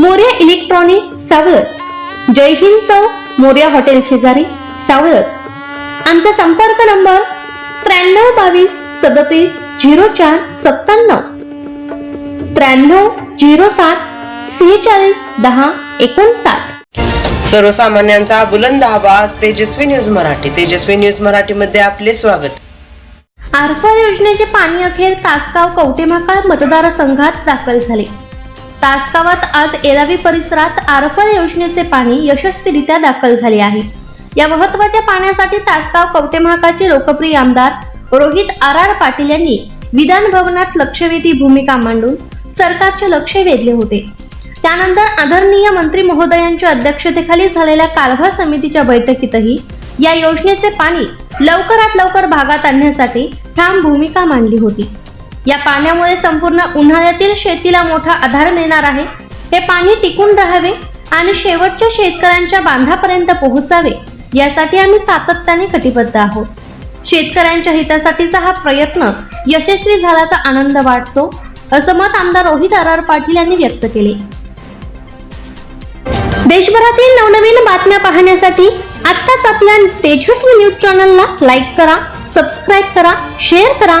Morya electronic सावळच जय हिंद चौक Morya hotel शेजारी सावळच आमचा संपर्क नंबर त्र्याण्णव बावीस सदतीस झिरो चार सत्त्याण्णव. त्र्याण्णव झिरो सात सेहेचाळीस दहा एकोणसाठ. सर्वसामान्यांचा बुलंद आवाज तेजस्वी न्यूज मराठी. तेजस्वी न्यूज मराठी मध्ये आपले स्वागत. आरफा योजनेचे पाणी अखेर तासगाव कवटेमाकाळ मतदारसंघात दाखल झाले. तासगावात आज एरावी परिसरात आरफल योजनेचे पाणी यशस्वीरित्या दाखल झाले आहे. या महत्त्वाच्या पाण्यासाठी तासगाव कवटेमहाकाळचे लोकप्रिय आमदार रोहित आर आर पाटील यांनी विधान भवनात लक्षवेधी भूमिका मांडून सरकारचे लक्ष वेधले होते. त्यानंतर आदरणीय मंत्री महोदयांच्या अध्यक्षतेखाली झालेल्या कारभार समितीच्या बैठकीतही या योजनेचे पाणी लवकरात लवकर भागात आणण्यासाठी ठाम भूमिका मांडली होती. या पाण्यामुळे संपूर्ण उन्हाळ्यातील शेतीला मोठा आधार मिळणार आहे. हे पाणी टिकून राहावे आणि शेवटच्या शेतकऱ्यांच्या बांधापर्यंत पोहोचावे यासाठी आम्ही सातत्याने कटिबद्ध आहोत. शेतकऱ्यांच्या हितासाठीचा हा प्रयत्न यशस्वी झाल्याचा आनंद वाटतो असं मत आमदार रोहित आरार पाटील यांनी व्यक्त केले. देशभरातील नवनवीन बातम्या पाहण्यासाठी आत्ताच आपल्या तेजस्वी न्यूज चॅनलला लाईक करा सबस्क्राईब करा शेअर करा